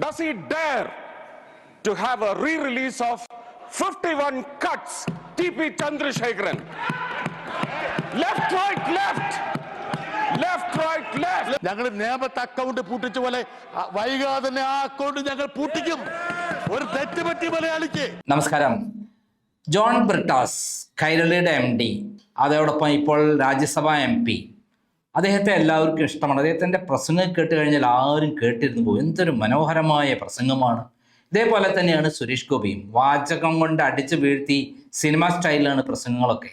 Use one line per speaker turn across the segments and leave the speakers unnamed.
Does he dare to have a re-release of 51 cuts TP Chandrasekharan? Left, right, left. Left, right, left.
ഞങ്ങൾ നിയമത്തെ account പൂട്ടിച്ച പോലെ വൈകാതെ തന്നെ ആ അക്കൗണ്ട് ഞങ്ങൾ പൂട്ടിക്കും ഒരു തെറ്റ് പറ്റി മലയാളിക്ക്
നമസ്കാരം ജോൺ ബ്രിട്ടാസ് കൈരളിയുടെ എം ഡി അതോടൊപ്പം ഇപ്പോൾ രാജ്യസഭാ എം പി അദ്ദേഹത്തെ എല്ലാവർക്കും ഇഷ്ടമാണ്. അദ്ദേഹത്തിന്റെ പ്രസംഗം കേട്ട് കഴിഞ്ഞാൽ ആരും കേട്ടിരുന്നു പോകും. എന്തൊരു മനോഹരമായ പ്രസംഗമാണ്. ഇതേപോലെ തന്നെയാണ് സുരേഷ് ഗോപിയും. വാചകം കൊണ്ട് അടിച്ചു വീഴ്ത്തി സിനിമ സ്റ്റൈലിലാണ് പ്രസംഗങ്ങളൊക്കെ.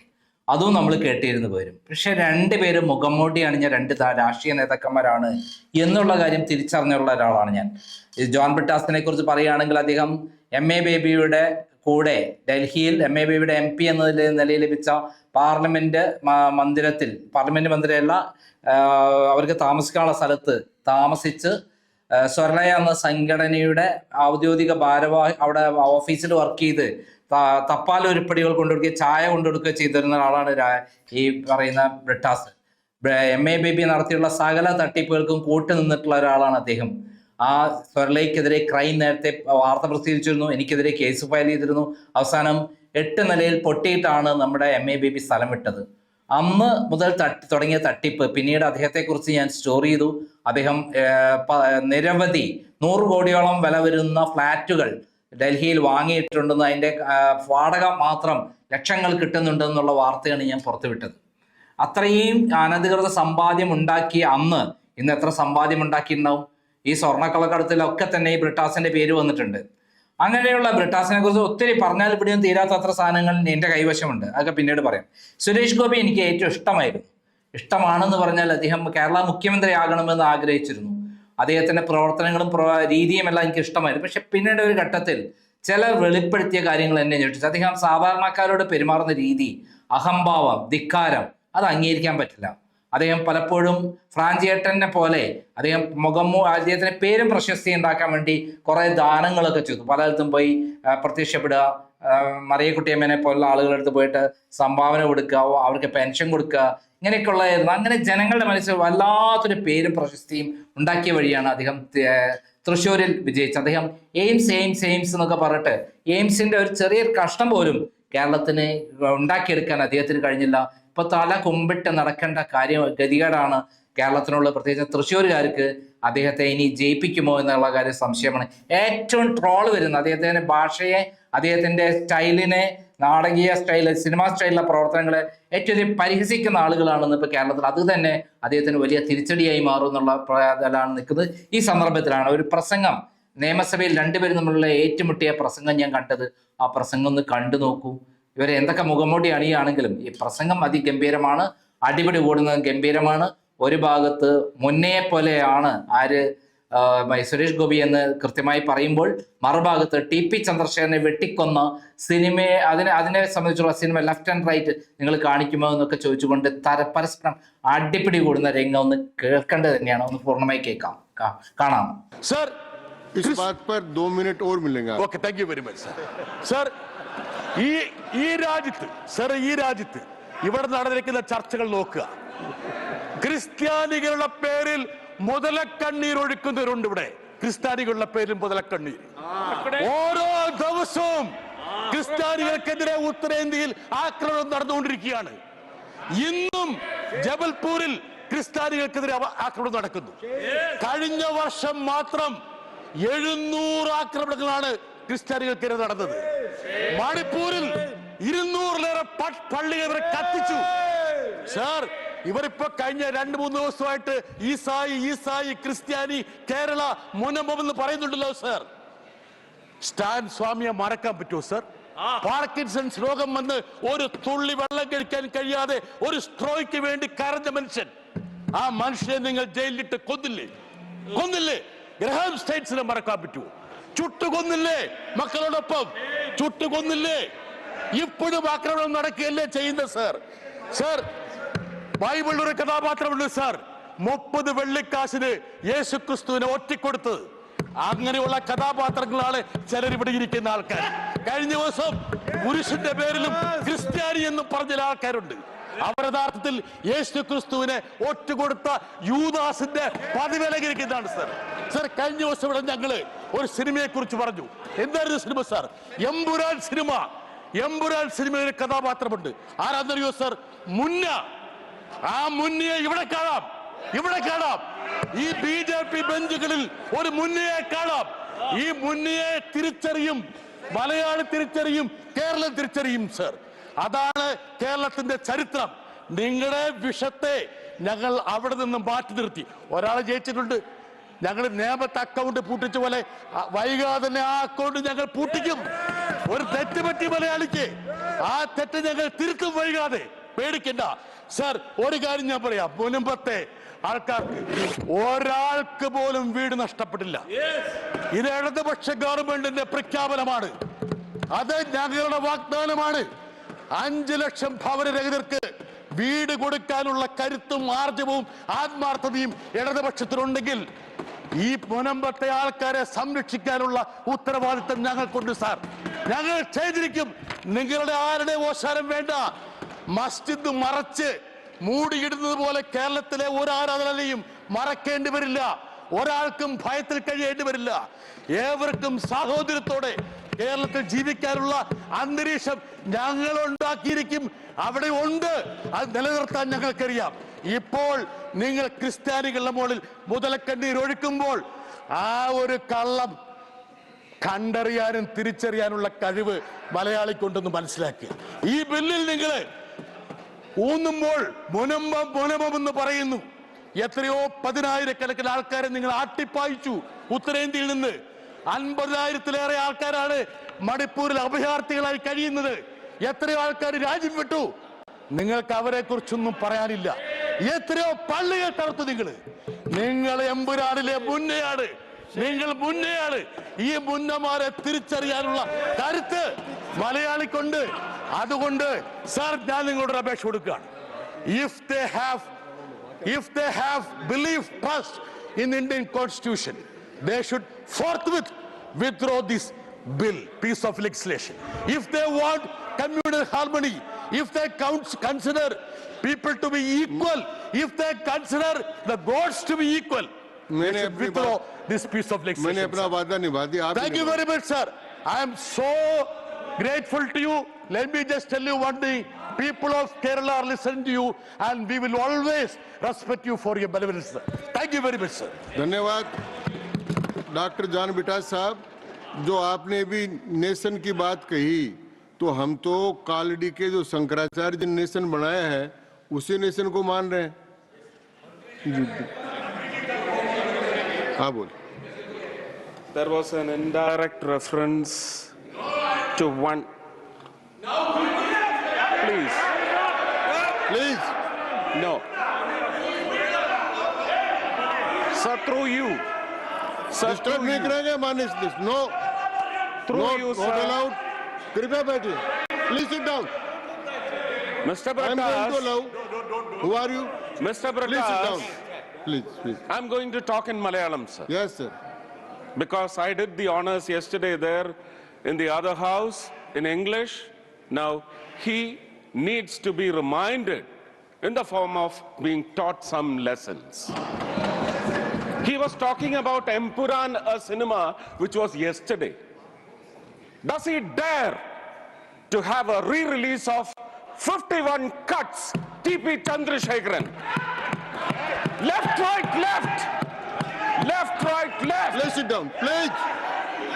അതും നമ്മൾ കേട്ടിരുന്നു പോരും. പക്ഷെ രണ്ടുപേരും മുഖംമൂടി അണിഞ്ഞ രണ്ട് രാഷ്ട്രീയ നേതാക്കന്മാരാണ് എന്നുള്ള കാര്യം തിരിച്ചറിഞ്ഞുള്ള ഒരാളാണ് ഞാൻ. ജോൺ ബ്രിട്ടാസിനെ കുറിച്ച് പറയുകയാണെങ്കിൽ അദ്ദേഹം എം എ ബേബിയുടെ കൂടെ ഡൽഹിയിൽ എം എ ബിയുടെ എം പി എന്ന നിലയിൽ ലഭിച്ച പാർലമെന്റ് മന്ദിരത്തിൽ പാർലമെന്റ് മന്ദിരമല്ല അവർക്ക് താമസിക്കാനുള്ള സ്ഥലത്ത് താമസിച്ച് സ്വർണയ എന്ന സംഘടനയുടെ ഔദ്യോഗിക ഭാരവാഹി അവിടെ ഓഫീസിൽ വർക്ക് ചെയ്ത് തപ്പാൽ ഉരുപ്പടികൾ കൊണ്ടുകൊടുക്കുക ചായ കൊണ്ടുകൊടുക്കുക ചെയ്തിരുന്ന ആളാണ് ഈ പറയുന്ന ബ്രിട്ടാസ്. എം എ ബേബി നടത്തിയുള്ള സകല തട്ടിപ്പുകൾക്കും കൂട്ടുനിന്നിട്ടുള്ള ഒരാളാണ് അദ്ദേഹം. ആ സ്വർലയ്ക്കെതിരെ ക്രൈം നേരത്തെ വാർത്ത പ്രസിദ്ധീകരിച്ചിരുന്നു. എനിക്കെതിരെ കേസ് ഫയൽ ചെയ്തിരുന്നു. അവസാനം എട്ട് നിലയിൽ പൊട്ടിയിട്ടാണ് നമ്മുടെ എം എ ബേബി സ്ഥലം വിട്ടത്. അന്ന് മുതൽ തട്ടി തുടങ്ങിയ തട്ടിപ്പ്. പിന്നീട് അദ്ദേഹത്തെക്കുറിച്ച് ഞാൻ സ്റ്റോർ ചെയ്തു. അദ്ദേഹം നിരവധി നൂറ് കോടിയോളം വില വരുന്ന ഫ്ലാറ്റുകൾ ഡൽഹിയിൽ വാങ്ങിയിട്ടുണ്ടെന്ന് അതിന്റെ വാടക മാത്രം ലക്ഷങ്ങൾ കിട്ടുന്നുണ്ടെന്നുള്ള വാർത്തയാണ് ഞാൻ പുറത്തുവിട്ടത്. അത്രയും അനധികൃത സമ്പാദ്യം ഉണ്ടാക്കിയ അന്ന് ഇന്ന് എത്ര സമ്പാദ്യം ഉണ്ടാക്കിയിട്ടുണ്ടാവും? ഈ സ്വർണക്കളക്കടത്തിലൊക്കെ തന്നെ ഈ ബ്രിട്ടാസിന്റെ പേര് വന്നിട്ടുണ്ട്. അങ്ങനെയുള്ള ബ്രിട്ടാസിനെ കുറിച്ച് ഒത്തിരി പറഞ്ഞാൽ ഇവിടെയും തീരാത്ത അത്ര സാധനങ്ങൾ എന്റെ കൈവശമുണ്ട്. അതൊക്കെ പിന്നീട് പറയാം. സുരേഷ് ഗോപി എനിക്ക് ഏറ്റവും ഇഷ്ടമായിരുന്നു. ഇഷ്ടമാണെന്ന് പറഞ്ഞാൽ അദ്ദേഹം കേരള മുഖ്യമന്ത്രി ആകണമെന്ന് ആഗ്രഹിച്ചിരുന്നു. അദ്ദേഹത്തിന്റെ പ്രവർത്തനങ്ങളും പ്രവ- രീതിയും എല്ലാം എനിക്ക് ഇഷ്ടമായിരുന്നു. പക്ഷെ പിന്നീട് ഒരു ഘട്ടത്തിൽ ചില വെളിപ്പെടുത്തിയ കാര്യങ്ങൾ എന്നെ ഞെട്ടിച്ചു. അദ്ദേഹം സാധാരണക്കാരോട് പെരുമാറുന്ന രീതി അഹംഭാവം ധിക്കാരം അത് അംഗീകരിക്കാൻ പറ്റില്ല. അദ്ദേഹം പലപ്പോഴും ഫ്രാഞ്ചിയേട്ടനെ പോലെ അദ്ദേഹം മുഖം അദ്ദേഹത്തിന് പേരും പ്രശസ്തി ഉണ്ടാക്കാൻ വേണ്ടി കുറെ ദാനങ്ങളൊക്കെ ചെയ്തു. പലയിടത്തും പോയി പ്രത്യക്ഷപ്പെടുക മറിയക്കുട്ടിയമ്മേനെ പോലുള്ള ആളുകളുടെ അടുത്ത് പോയിട്ട് സംഭാവന കൊടുക്കുക അവർക്ക് പെൻഷൻ കൊടുക്കുക ഇങ്ങനെയൊക്കെയുള്ളതായിരുന്നു അങ്ങനെ ജനങ്ങളുടെ മനസ്സിൽ വല്ലാത്തൊരു പേരും പ്രശസ്തിയും ഉണ്ടാക്കിയ വഴിയാണ് അദ്ദേഹം തൃശ്ശൂരിൽ വിജയിച്ചത്. അദ്ദേഹം എയിംസ് എയിംസ് എയിംസ് എന്നൊക്കെ പറഞ്ഞിട്ട് എയിംസിന്റെ ഒരു ചെറിയ കഷ്ണം പോലും കേരളത്തിന് ഉണ്ടാക്കിയെടുക്കാൻ അദ്ദേഹത്തിന് കഴിഞ്ഞില്ല. ഇപ്പൊ തല കുമ്പിട്ട് നടക്കേണ്ട കാര്യം ഗതികേടാണ് കേരളത്തിനുള്ള പ്രത്യേകിച്ച് തൃശ്ശൂരുകാർക്ക് അദ്ദേഹത്തെ ഇനി ജയിപ്പിക്കുമോ എന്നുള്ള കാര്യം സംശയമാണ്. ഏറ്റവും ട്രോൾ വരുന്ന അദ്ദേഹത്തിന്റെ ഭാഷയെ അദ്ദേഹത്തിന്റെ സ്റ്റൈലിനെ നാടകീയ സ്റ്റൈൽ സിനിമാ സ്റ്റൈലിലെ പ്രവർത്തനങ്ങളെ ഏറ്റവും പരിഹസിക്കുന്ന ആളുകളാണെന്ന് ഇപ്പൊ കേരളത്തിൽ അത് തന്നെ അദ്ദേഹത്തിന് വലിയ തിരിച്ചടിയായി മാറും എന്നുള്ള ഇതിലാണ് നിൽക്കുന്നത്. ഈ സന്ദർഭത്തിലാണ് ഒരു പ്രസംഗം നിയമസഭയിൽ രണ്ടുപേരും തമ്മിലുള്ള ഏറ്റുമുട്ടിയ പ്രസംഗം ഞാൻ കണ്ടത്. ആ പ്രസംഗം ഒന്ന് കണ്ടു നോക്കൂ. ഇവരെ എന്തൊക്കെ മുഖംമൂടി അണിയാണെങ്കിലും ഈ പ്രസംഗം അതിഗംഭീരമാണ്. അടിപിടി കൂടുന്നത് ഗംഭീരമാണ്. ഒരു ഭാഗത്ത് മുന്നേ പോലെയാണ് ആര് സുരേഷ് ഗോപി എന്ന് കൃത്യമായി പറയുമ്പോൾ മറുഭാഗത്ത് ടി പി ചന്ദ്രശേഖരനെ വെട്ടിക്കൊന്ന സിനിമയെ അതിനെ അതിനെ സംബന്ധിച്ചുള്ള സിനിമ ലെഫ്റ്റ് ആൻഡ് റൈറ്റ് നിങ്ങൾ കാണിക്കുമോ എന്നൊക്കെ ചോദിച്ചുകൊണ്ട് തര പരസ്പരം അടിപിടി കൂടുന്ന രംഗം ഒന്ന് കേൾക്കേണ്ടത് തന്നെയാണ്. ഒന്ന് പൂർണമായി കേൾക്കാം. കാണാം.
സർ
इस बात पर दो मिनट और मिलेंगे आपको।
Okay thank you very much sir sir ഈ ഈ രാജ്യത്ത് സർ ഈ രാജ്യത്ത് ഇവിടെ നടന്നിരിക്കുന്ന ചർച്ചകൾ നോക്കുക ക്രിസ്ത്യാനികളുടെ പേരിൽ മുതലക്കണ്ണീർ ഒഴുക്കുന്നവരുണ്ട് ഇവിടെ ക്രിസ്ത്യാനികളുടെ പേരിൽ മുതലക്കണ്ണീർ ഓരോ ദിവസവും ക്രിസ്ത്യാനികൾക്കെതിരെ ഉത്തരേന്ത്യയിൽ ആക്രമണം നടന്നുകൊണ്ടിരിക്കുകയാണ് ഇന്നും ജബൽപൂരിൽ ക്രിസ്ത്യാനികൾക്കെതിരെ അവ- ആക്രമണം നടക്കുന്നു കഴിഞ്ഞ വർഷം മാത്രം എഴുന്നൂറ് ആക്രമണങ്ങളാണ് ക്രിസ്ത്യാനികൾക്കെതിരെ നടന്നത്. മണിപ്പൂരിൽ ഇരുന്നൂറിലേറെ പള്ളികൾ ഇവരെ കത്തിച്ചു. സാർ ഇവരിപ്പോ കഴിഞ്ഞ രണ്ട് മൂന്ന് ദിവസമായിട്ട് ഈസായി ഈസായി ക്രിസ്ത്യാനി കേരള മുനമ്പം എന്ന് പറയുന്നുണ്ടല്ലോ സാർ. സ്റ്റാൻ സ്വാമിയെ മറക്കാൻ പറ്റുമോ സർ? പാർക്കിൻസൺസ് രോഗം വന്ന് ഒരു തുള്ളി വെള്ളം കഴിക്കാൻ കഴിയാതെ ഒരു സ്ട്രോയ്ക്ക് വേണ്ടി കരഞ്ഞ മനുഷ്യൻ. ആ മനുഷ്യനെ നിങ്ങൾ ജയിലിലിട്ട് കൊന്നില്ലേ? കൊന്നില്ലേ? ഗ്രഹാം സ്റ്റേറ്റ്സിനെ മറക്കാൻ പറ്റുമോ? ചുട്ടുകൊന്നില്ലേ മക്കളോടൊപ്പം? ചുട്ടുകൊന്നില്ലേ? ഇപ്പോഴും ആക്രമണം നടക്കുകയല്ലേ ചെയ്യുന്നത് സർ സർ ബൈബിളിൽ ഒരു കഥാപാത്രമുണ്ട് സാർ മുപ്പത് വെള്ളിക്കാശിന് യേശു ക്രിസ്തുവിനെ ഒറ്റിക്കൊടുത്തത് അങ്ങനെയുള്ള കഥാപാത്രങ്ങളാണ് ചിലർ ഇരിക്കുന്ന ആൾക്കാർ. കഴിഞ്ഞ ദിവസം പുരുഷന്റെ പേരിലും ക്രിസ്ത്യാനി എന്ന് പറഞ്ഞ ആൾക്കാരുണ്ട്. അവർ യേശു ക്രിസ്തുവിനെ ഒറ്റുകൊടുത്ത യൂദാസിന്റെ പതിവിലകിരിക്കുന്നതാണ് സാർ സാർ കഴിഞ്ഞ ദിവസം ഇവിടെ ഞങ്ങൾ ഒരു സിനിമയെ കുറിച്ച് പറഞ്ഞു. എന്തായിരുന്നു സിനിമ സാർ? എമ്പുരാൻ സിനിമ. എമ്പുരാൻ സിനിമയിലെ കഥാപാത്രമുണ്ട്. ആരാന്നറിയോ സാർ? മുന്ന. ആ മുന്നയെ ഇവിടെ കാണാം. ഇവിടെ കാണാം. ഈ ബി ജെ പി ബെഞ്ചുകളിൽ ഒരു മുന്നയെ കാണാം. ഈ മുന്നയെ തിരിച്ചറിയും. മലയാളി തിരിച്ചറിയും. കേരളം തിരിച്ചറിയും സർ. അതാണ് കേരളത്തിന്റെ ചരിത്രം. നിങ്ങളുടെ വിഷത്തെ ഞങ്ങൾ അവിടെ നിന്ന് മാറ്റി നിർത്തി. ഒരാൾ ജയിച്ചിട്ടുണ്ട്. ഞങ്ങൾ നിയമത്തെ അക്കൗണ്ട് പൂട്ടിച്ച പോലെ വൈകാതെ തന്നെ ആ അക്കൗണ്ട് ഞങ്ങൾ പൂട്ടിക്കും. ഒരു തെറ്റ് പറ്റി മലയാളിക്ക് ആ തെറ്റ് ഞങ്ങൾ തിരുത്തും വൈകാതെ. പേടിക്കണ്ട. സർ ഒരു കാര്യം ഞാൻ പറയാം. മുൻപത്തെ ആൾക്കാർക്ക് ഒരാൾക്ക് പോലും വീട് നഷ്ടപ്പെട്ടില്ല. ഇത് ഇടതുപക്ഷ ഗവൺമെന്റിന്റെ പ്രഖ്യാപനമാണ്. അത് ഞങ്ങളുടെ വാഗ്ദാനമാണ്. അഞ്ചു ലക്ഷം ഭവനരഹിതർക്ക് വീട് കൊടുക്കാനുള്ള കരുത്തും ആർജവും ആത്മാർത്ഥതയും ഇടതുപക്ഷത്തിനുണ്ടെങ്കിൽ ഈ മുനമ്പത്തെ ആൾക്കാരെ സംരക്ഷിക്കാനുള്ള ഉത്തരവാദിത്തം ഞങ്ങൾക്കുണ്ട് സാർ. ഞങ്ങൾ ചെയ്തിരിക്കും. നിങ്ങളുടെ ആരുടെ ഓശാരം വേണ്ട. മസ്ജിദ് മറച്ച് മൂടിയിടുന്നത് പോലെ കേരളത്തിലെ ഒരു ആരാധനയും മറക്കേണ്ടി വരില്ല. ഒരാൾക്കും ഭയത്തിൽ കഴിയേണ്ടി വരില്ല. ഏവർക്കും സാഹോദര്യത്തോടെ കേരളത്തിൽ ജീവിക്കാനുള്ള അന്തരീക്ഷം ഞങ്ങൾ ഉണ്ടാക്കിയിരിക്കും അവിടെ ഉണ്ട്. അത് നിലനിർത്താൻ ഞങ്ങൾക്കറിയാം. ഇപ്പോൾ നിങ്ങൾ ക്രിസ്ത്യാനികളുടെ മുകളിൽ മുതലക്കണ്ണീർ ഒഴുക്കുമ്പോൾ ആ ഒരു കള്ളം കണ്ടറിയാനും തിരിച്ചറിയാനുള്ള കഴിവ് മലയാളിക്കുണ്ടെന്ന് മനസ്സിലാക്കി ഈ ബില്ലിൽ നിങ്ങൾ ഊന്നുമ്പോൾ മുനമ്പം മുനമ്പം എന്ന് പറയുന്നു. എത്രയോ പതിനായിരക്കണക്കിന് ആൾക്കാരെ നിങ്ങൾ ആട്ടിപ്പായിച്ചു ഉത്തരേന്ത്യയിൽ നിന്ന്. അൻപതിനായിരത്തിലേറെ ആൾക്കാരാണ് മണിപ്പൂരിൽ അഭയാർത്ഥികളായി കഴിയുന്നത്. എത്രയോ ആൾക്കാർ രാജ്യം വിട്ടു. നിങ്ങൾക്ക് അവരെ കുറിച്ചൊന്നും പറയാനില്ല. എത്രയോ പള്ളികൾ തകർത്തു നിങ്ങൾ നിങ്ങൾ എമ്പുരാനിലെ മുന്നയാണ്. നിങ്ങൾ മുന്നയാണ്. ഈ മുന്നമാരെ തിരിച്ചറിയാനുള്ള കരുത്ത് മലയാളിക്കൊണ്ട് അതുകൊണ്ട് സാർ ഞാൻ നിങ്ങളോട് അപേക്ഷ കൊടുക്കുകയാണ്. If they have if they have believe first in Indian constitution, they should forthwith withdraw this bill, piece of legislation. If they want communal harmony, if they count, consider people to be equal, if they consider the gods to be equal, they
मैंने
should
अपनी
withdraw
बात-
this piece of
मैंने
legislation.
अपना
sir.
वादा निभा दिया आप
Thank you very much, sir. I am so grateful to you. Let me just tell you one thing. People of Kerala are listening to you and we will always respect you for your benevolence. sir. Thank you very much, sir.
धन्यवाद doctor John Brittas साहब जो आपने भी nation की बात कही तो हम तो कालडी के जो शंकराचार्य जी नेशन बनाया है उसी नेशन को मान रहे हैं। हाँ बोल
There was an indirect reference to one. Please,
please
no. Sir, through you. Sir,
disturb
through
नहीं
you.
करेंगे मानिस this no
Through
not
you,
not
sir.
Allowed कृपया बैठिए please sit down
Mr.
I am going to
Prakash,
allow who are you
Mr.
Please sit down
Prakash,
please please
I'm going to talk in Malayalam, sir.
Yes sir
because I did the honors yesterday there in the other house in English. Now he needs to be reminded in the form of being taught some lessons. He was talking about Empuran, a cinema which was yesterday. Does he dare to have a re-release of 51 cuts, TP Chandrasekharan? Left, right, left! Left, right, left!
Please sit down, please.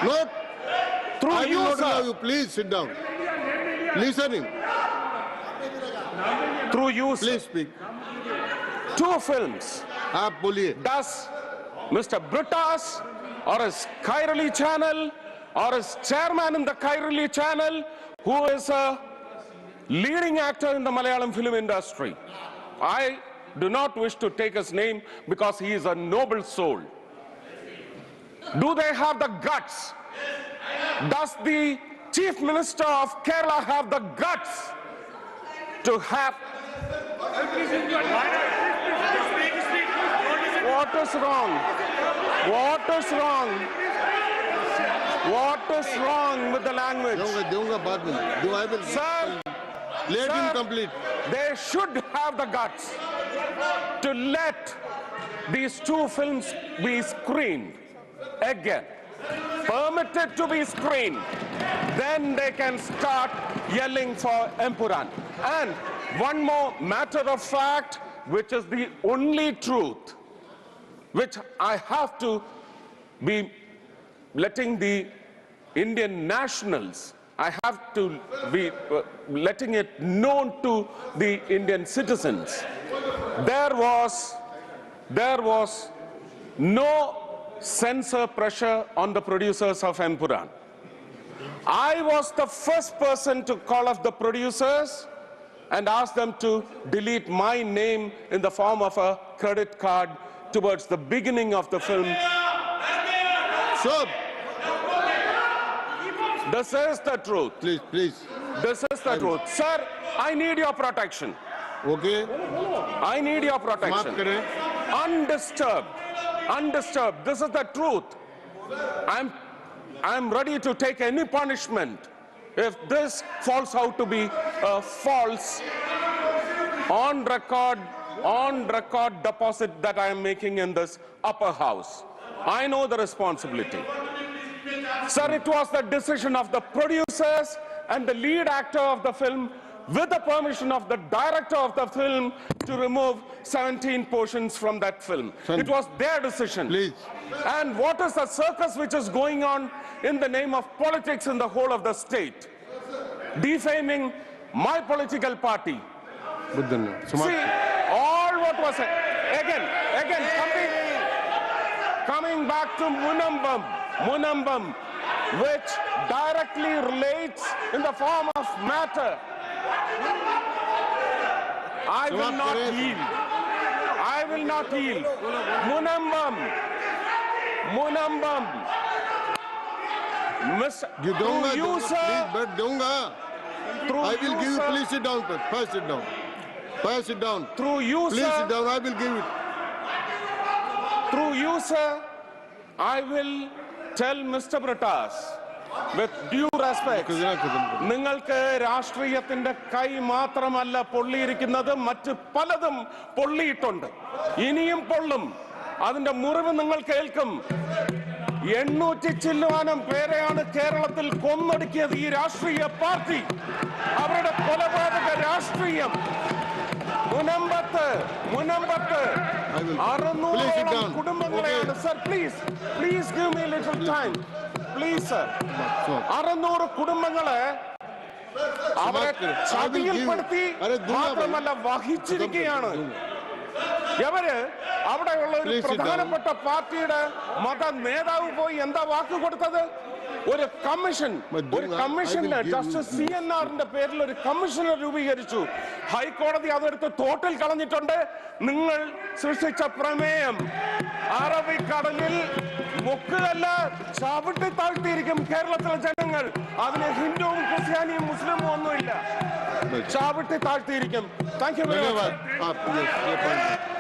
Not,
Through
I
you,
will not
sir.
allow you. Please sit down. Listening.
Through you, sir.
Please speak.
Two films.
आप बोलिए
Does Mr. Britas or his Kairali channel or his chairman in the Kairali channel, who is a leading actor in the Malayalam film industry. I do not wish to take his name because he is a noble soul. Do they have the guts? Does the Chief Minister of Kerala have the guts to have what is wrong? What is wrong? What is wrong with the language? Sir,
let him complete.
They should have the guts to let these two films be screened again, permitted to be screened. Then they can start yelling for Empuran. And one more matter of fact, which is the only truth which I have to be letting the Indian nationals, I have to be uh, letting it known to the Indian citizens. There was, there was no censor pressure on the producers of Empuran. I was the first person to call up the producers and ask them to delete my name in the form of a credit card towards the beginning of the film.
sir.
This is the truth.
Please, please.
This is the I'm... truth. Sir, I need your protection.
Okay.
I need your protection. Undisturbed. Undisturbed. This is the truth. I'm, I'm ready to take any punishment if this falls out to be a false on record on record deposit that I am making in this upper house. I know the responsibility. Sir, it was the decision of the producers and the lead actor of the film with the permission of the director of the film to remove 17 portions from that film. It was their decision.
Please.
And what is the circus which is going on in the name of politics in the whole of the state? Defaming my political party. See, was it. Again, again, coming, coming back to Munambam, Munambam, which directly relates in the form of matter. I will not yield. I will not yield. Munambam, Munambam. Miss, you
don't,
sir,
but
don't.
I will give you. Please sit down, first sit down. Why sit down?
Through you,
Please
sir.
sit down. I will give it.
Through you, sir, I will tell Mr. Pratas with due respect. നിങ്ങൾക്ക് രാഷ്ട്രീയത്തിന്റെ കൈ മാത്രമല്ല പൊള്ളിയിരിക്കുന്നത് മറ്റ് പലതും പൊള്ളിയിട്ടുണ്ട് ഇനിയും പൊള്ളും അതിന്റെ മുറിവ് നിങ്ങൾ കേൾക്കും എണ്ണൂറ്റി ചില്ലുവാനം പേരെയാണ് കേരളത്തിൽ കൊന്നൊടുക്കിയത് ഈ രാഷ്ട്രീയ പാർട്ടി അവരുടെ കൊലപാതക രാഷ്ട്രീയം മുനമ്പത്ത് മുനമ്പത്ത് അറുന്നൂറോളം കുടുംബങ്ങളെയാണ് sir please please give me little time please
sir
അറുന്നൂറ് കുടുംബങ്ങളെ അവരെ ചതിയിൽപ്പെടുത്തി മാത്രമല്ല വഹിച്ചിരിക്കുകയാണ് എവര് അവിടെയുള്ള ഒരു പ്രധാനപ്പെട്ട പാർട്ടിയുടെ മത നേതാവ് പോയി എന്താ വാക്ക് കൊടുത്തത് ഒരു കമ്മീഷൻ ഒരു
കമ്മീഷന്റെ
ജസ്റ്റിസ് സി എൻ ആറിന്റെ പേരിൽ ഒരു കമ്മീഷനെ രൂപീകരിച്ചു. ഹൈക്കോടതി അതെടുത്ത് തോട്ടിൽ കളഞ്ഞിട്ടുണ്ട്. നിങ്ങൾ സൃഷ്ടിച്ച പ്രമേയം അറബിക്കടലിൽ മുക്കുകല്ല ചവിട്ടി താഴ്ത്തിയിരിക്കും കേരളത്തിലെ ജനങ്ങൾ. അതിന് ഹിന്ദുവും ക്രിസ്ത്യാനിയും മുസ്ലിമും ഒന്നുമില്ല. ചാവിട്ടി താഴ്ത്തിയിരിക്കും.
Thank you very much